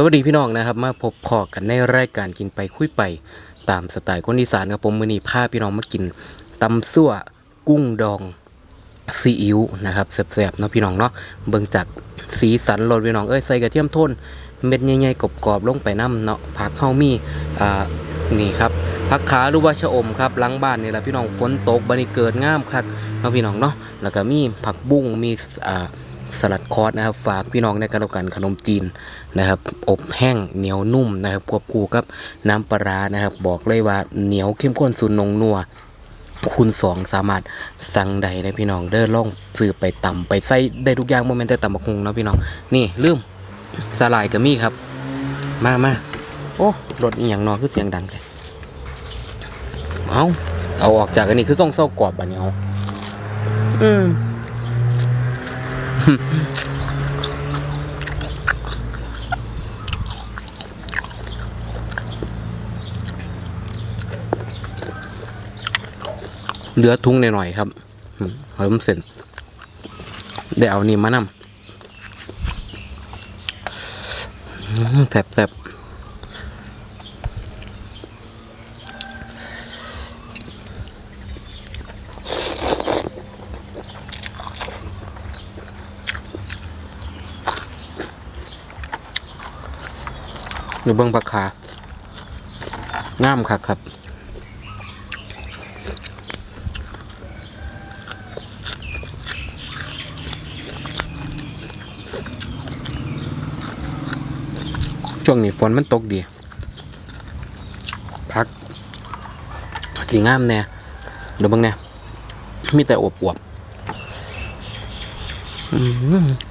สวัสดีพี่น้องนะครับ มาพบพอกันในรายการกินไปคุยไป ตามสไตล์คนอีสานครับผมมือนี้พาพี่น้องมากินตำซั่วกุ้งดองซีอิ๊วนะครับแซ่บๆเนาะพี่น้องเนาะเบิ่งจากสีสันรสพี่น้องเอ้ยใส่กระเทียมโทนเม็ดใหญ่ๆกรอบๆลงไปน้ำเนาะผักเข้ามีอ่านี่ครับผักขาหรือว่าชะอมครับล้างบ้านนี่แหละพี่น้องฝนตกบันนี้เกิดงามคักเนาะพี่น้องเนาะแล้วก็มีผักบุ้งมีอ่า สลัดคอร์สนะครับ ฝากพี่น้องในการกันขนมจีนนะครับ อบแห้งเหนียวนุ่มนะครับควบคู่กับน้ำปลาร้านะครับ บอกเลยว่าเหนียวเข้มข้นสุดนงนัวคุณสองสามารถสั่งใดนะพี่น้องเด้อล่องซื้อไปต่ำไปใส่ได้ทุกอย่างโมเมนต์แต่ตำบักฮุงเนาะพี่น้องนี่ลืมสลายก็มีครับ มามาโอ้รถอีหยังนอคือเสียงดังเลยเอาเอาออกจากอันนี้คือต้องเศร้ากรอบบันนี้เอาอืม เหลือทุงหน่อยๆครับอืมเริ่มเสร็จเดี๋ยวเอานี่มานำแสบแสบๆ ดูเบิ้งปลาคางามคักครับช่วงนี้ฝนมันตกดีพักสีงามแน่เดี๋ยวเบิ่งแน่มีแต่อวบอวบอื้อ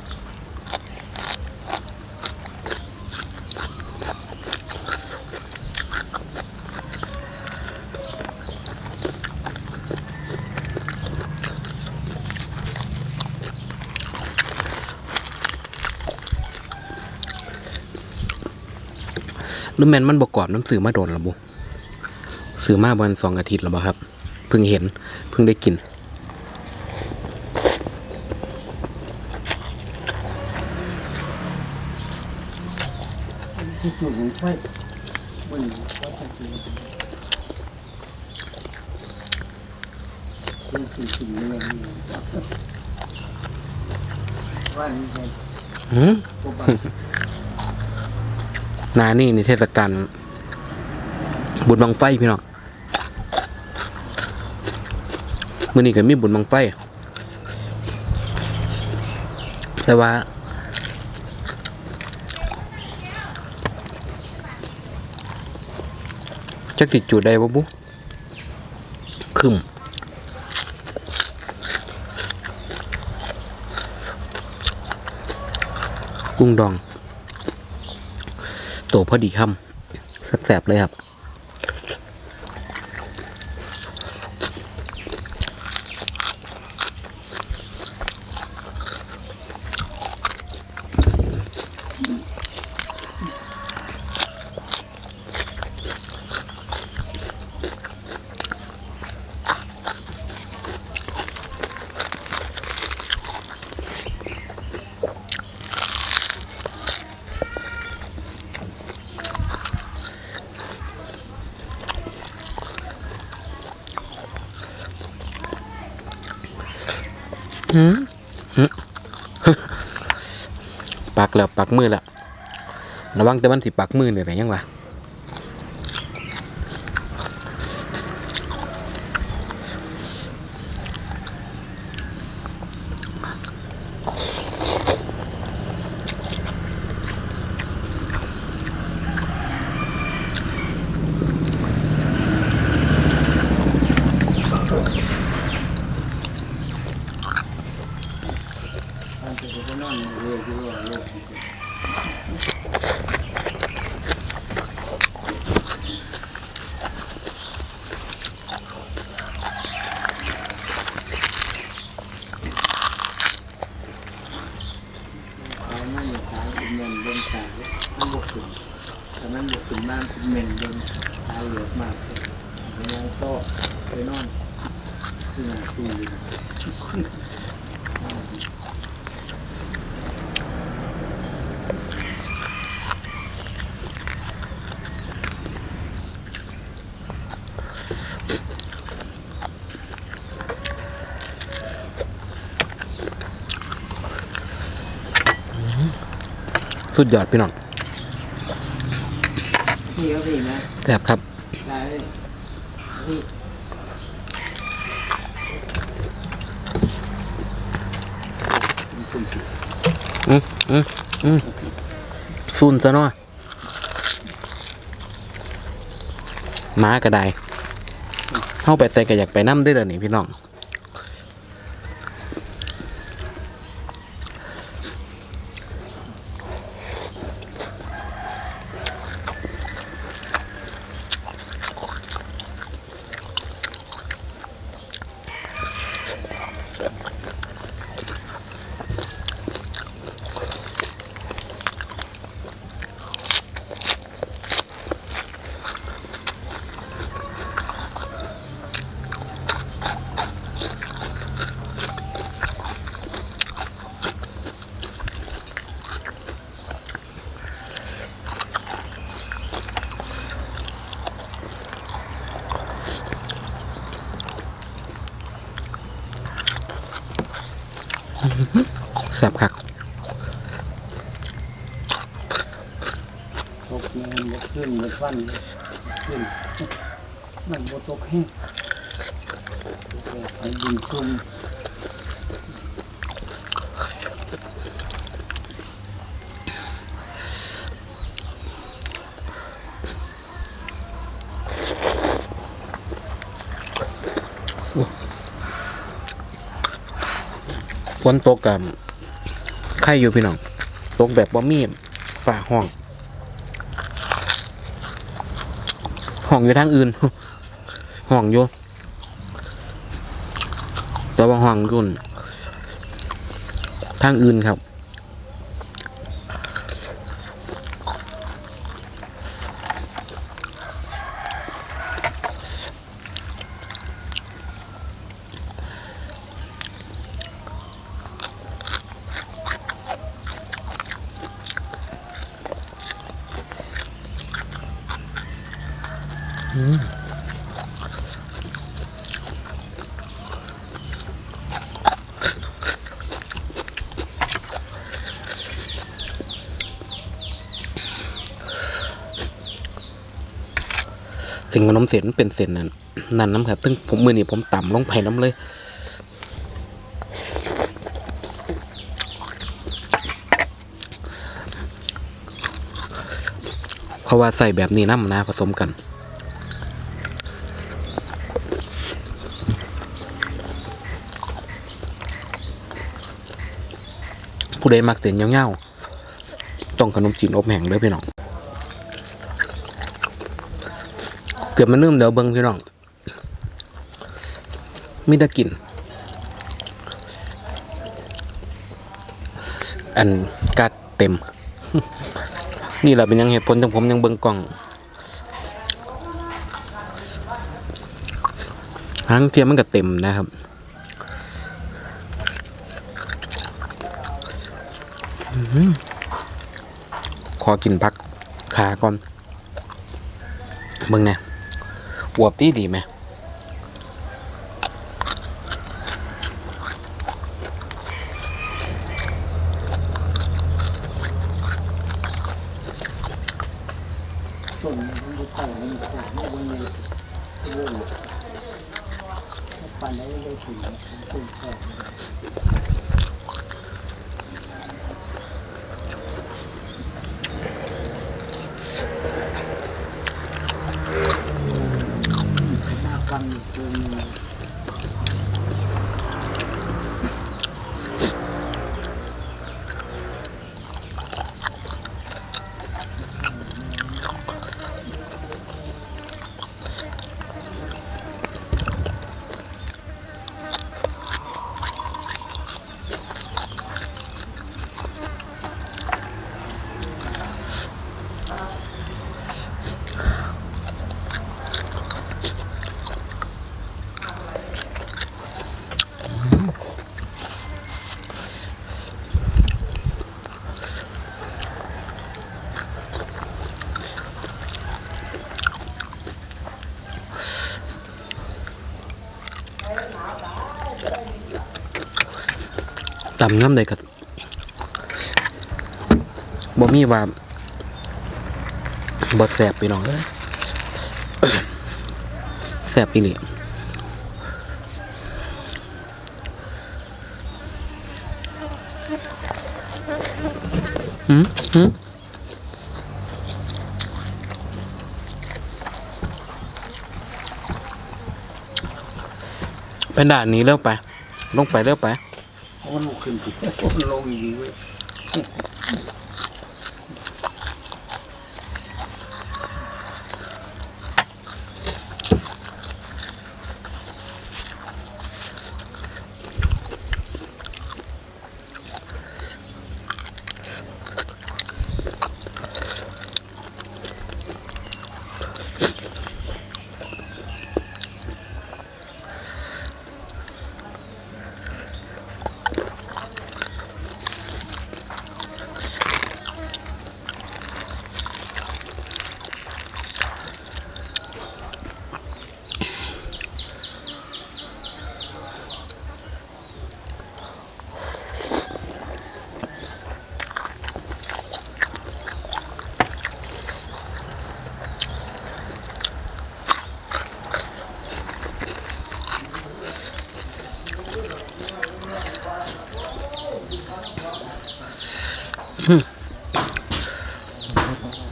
หรือแมนมันบกกรอบน้ำสื่อมาโดนหรอบุสื่อมาวันสองอาทิตย์แล้วบ่ครับเพิ่งเห็นเพิ่งได้กินที่จุดมั นช่วยมันก็จะกินเป็นสิ่งสิ่งนี้ว่านี่เป็นเทศกาลบุญบังไฟพี่น้องมื้อนี้ก็มีบุญบังไฟ แต่ว่า จักสิจุดได้บ่บุคึมกุ้งดองัวพอดีคำแสบๆเลยครับ ปักแล้วปักมือละระวังแต่มันสิปักมือเนี่ยไรยังวะ มันบกถึงบ้านคุณเมนเดินตายเหลือมากยังก็ไปนอนที่ไหนที่ สุดยอดพี่น้องพี่เขาพี่นะแซ่บครับได้พี่อืมอืมอืมซุนซะเนาะม้าก็ได้เข้าไปแต่ก็อยากไปน้ำได้เลยนี่พี่น้อง แซ่บคักตกเงินบกขึ้นบกฟันขึ้นมันบกตกแห้งไอ้ดินซุ่มฝนตกกับ ข่อยู่พี่น้องตกแบบบ่มีฝ่าห้อง ห้องอยู่ทางอื่น ห้องอยู่แต่ว่าห้องรุ่นทางอื่นครับ สิ่งขนมเส้นเป็นเส้นนั่นนั่นน้ำครับซึ่งผมมือนี่ผมต่ำลงไปน้ำเลยเพราะว่าใส่แบบนี้น้ำนะผสมกันผู้ใดมักเส้นเงาๆต้องขนมจีนอบแห้งเด้อพี่น้อง เกือบมันลืมเดี๋ยวเบิ้งพี่น้องมีแตะกิน อันกัดเต็ม นี่แหละเป็นยังเหตุผลที่ผมยังเบิ้งกล่องหางเทียมมันก็เต็มนะครับขอกินพักขาก่อนมึงเนี่ย อวบดีดีไหมต้นมันบุกเข้ามันบุกเข้ามันบุกเลยถึงตุ่มแค่ ตำน้ำใดกับบ่มีว่าบ่แสบพี่น้องเอ้ยแสบอีหลีหืมหืมไปด่านนี้เร็วไป ลงไปเร็วไปะ มันลุกขึ้นผิดมันลงอีกเว้ย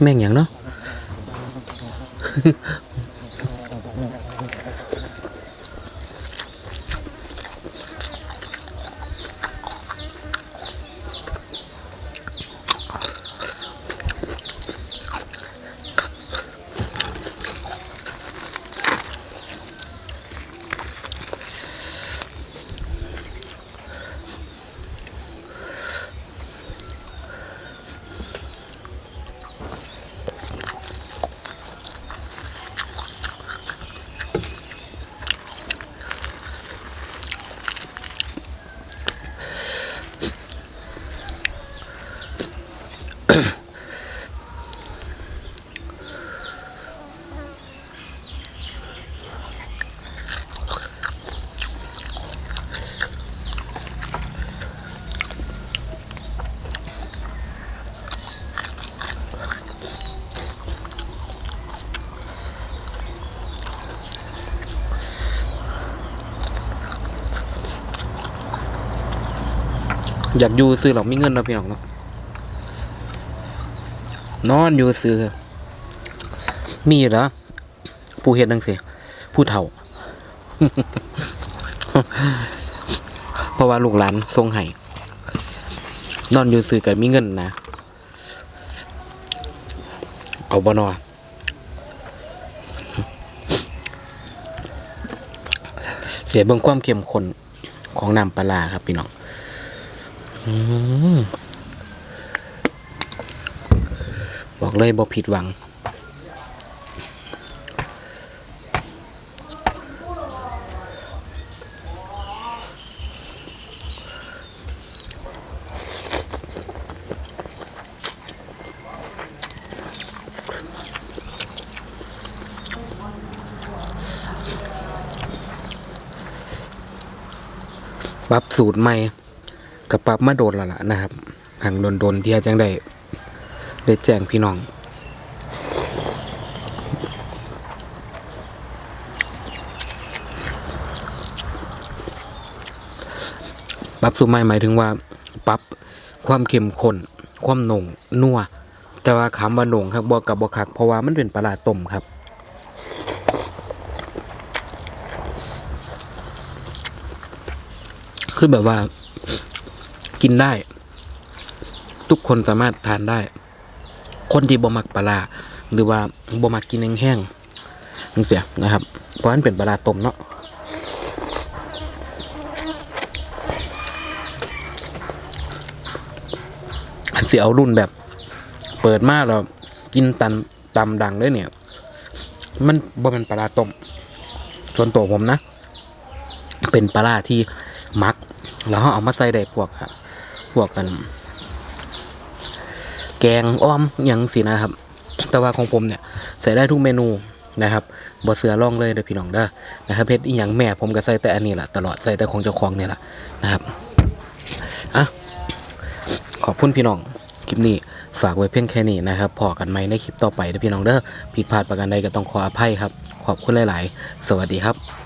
แม่งอย่างเนาะ อยากอยู่ซื้อหรอกมีเงินเนาะพี่น้องเนาะนอนอยู่ซื้อ มีเหรอผู้เฮ็ดจังซี่ผู้เฒ่า เพราะว่าลูกหลานทรงให้นอนอยู่ซื้อก็มีเงินนะเอาบ่นอเสียเบิ่งความเข้มข้นของน้ำปลาครับพี่น้อง บอกเลยบ่ผิดหวัง ปรับสูตรใหม่ กับปรับมาโดนแล้วล่ะนะครับห่างโดนโดนเทียจังได้ได้แจ้งพี่น้องปรับสูตรใหม่หมายถึงว่าปรับความเข้มข้นความหนงนัวแต่ว่าคำว่าหนงครับบอกกับบอคักเพราะว่ามันเป็นปลาร้าต้มครับคือแบบว่า กินได้ ทุกคนสามารถทานได้ คนที่บ่มักปลาหรือว่าบ่มักกินแห้งๆนี่เสียนะครับ เพราะฉะนั้นเป็นปลาต้มเนาะอันเสียเอารุ่นแบบ เปิดมาเรากินตันตำดังเลยเนี่ย มันบ่เป็นปลาต้มส่วนตัวผมนะ เป็นปลาที่มัก แล้วเอามาใส่ได้พวกอะพ วกกัน แกงอ้อมอย่างสินะครับ แต่ว่าของผมเนี่ยใส่ได้ทุกเมนูนะครับบ่เสือร่องเลยเด้อพี่น้องเด้อนะครับเพชรอีหยังแม่ผมก็ใส่แต่อันนี้แหละตลอดใส่แต่ของเจ้าของเนี่ยแหละนะครับอะขอบคุณพี่น้องคลิปนี้ฝากไว้เพียงแค่นี้นะครับพอกันไหมในคลิปต่อไปเด้อพี่น้องเด้อผิดพลาดประการใดก็ต้องขออภัยครับ ขอบคุณหลาย ๆ สวัสดีครับ